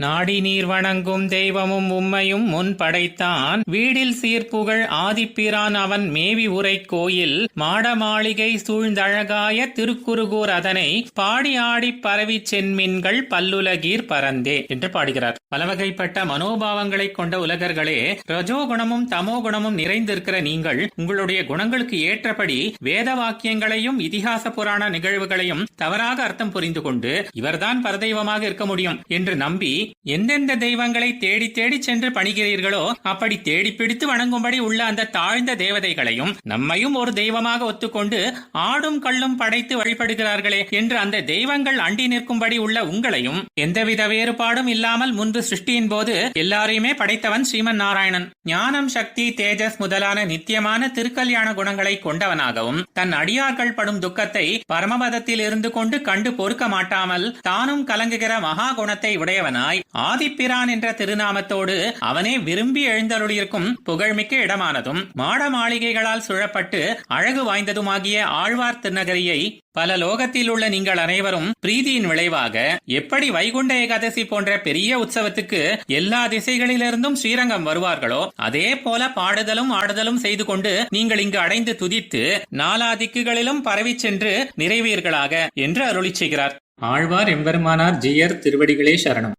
நாடி நீர் வணங்கும் தெய்வமும் உம்மையும் முன் படைத்தான் வீடில் சீர்ப்புகழ் ஆதிப்பிரான் அவன் மேவி உரை கோயில். மாட மாளிகை சூழ்ந்தழகாய திருக்குறுகூர் அதனை பாடி ஆடிப் பரவிச் சென்மின்கள் பல்லுலகீர் பரந்தே என்று பாடுகிறார். பலவகைப்பட்ட மனோபாவங்களை கொண்ட உலகர்களே ரஜோ குணமும் தமோ குணமும் நிறைந்திருக்கிற நீங்கள் உங்களுடைய குணங்களுக்கு ஏற்றபடி வேத வாக்கியங்களையும் இதிகாச புராண நிகழ்வுகளையும் தவறாக அர்த்தம் புரிந்து கொண்டு இவர்தான் பரதெய்வமாக இருக்க முடியும் என்று நம்பி எந்தெந்த தெய்வங்களை தேடி தேடி சென்று பணிகிறீர்களோ அப்படி தேடி பிடித்து வணங்கும்படி உள்ள அந்த தாழ்ந்த தேவதைகளையும் நம்மையும் ஒரு தெய்வமாக ஒத்துக்கொண்டு ஆடும் கள்ளும் படைத்து வழிபடுகிறார்களே என்று அந்த தெய்வங்கள் அண்டி நிற்கும்படி உள்ள உங்களையும் எந்தவித வேறுபாடும் இல்லாமல் முன்பு சிருஷ்டியின் போது எல்லாரையுமே படைத்தவன் ஸ்ரீமன் நாராயணன் ஞானம் சக்தி தேஜஸ் முதலான நித்தியமான திருக்கல்யாண குணங்களை கொண்டவனாகவும் தன் அடியார்கள் படும் துக்கத்தை பரமபதத்தில் இருந்து கொண்டு கண்டு பொறுக்க மாட்டாமல் தானும் கலங்குகிற மகா குணத்தை உடையவனாய் ஆதிப்பிரான் என்ற திருநாமத்தோடு அவனே விரும்பி எழுந்தருளியிருக்கும் புகழ்மிக்க இடமானதும் மாட மாளிகைகளால் சுழப்பட்டு அழகு வாய்ந்ததுமாகிய ஆழ்வார் திருநகரியை பல லோகத்தில் உள்ள நீங்கள் அனைவரும் பிரீதியின் விளைவாக எப்படி வைகுண்ட ஏகாதசி போன்ற பெரிய உற்சவத்துக்கு எல்லா திசைகளிலிருந்தும் ஸ்ரீரங்கம் வருவார்களோ அதே போல பாடுதலும் ஆடுதலும் செய்து கொண்டு நீங்கள் இங்கு அடைந்து துதித்து நாலா திக்குகளிலும் பரவிச் சென்று நிறைவீர்களாக என்று அருளி செய்கிறார். ஆழ்வார் எம்பெருமானார் ஜியர் திருவடிகளே சரணம்.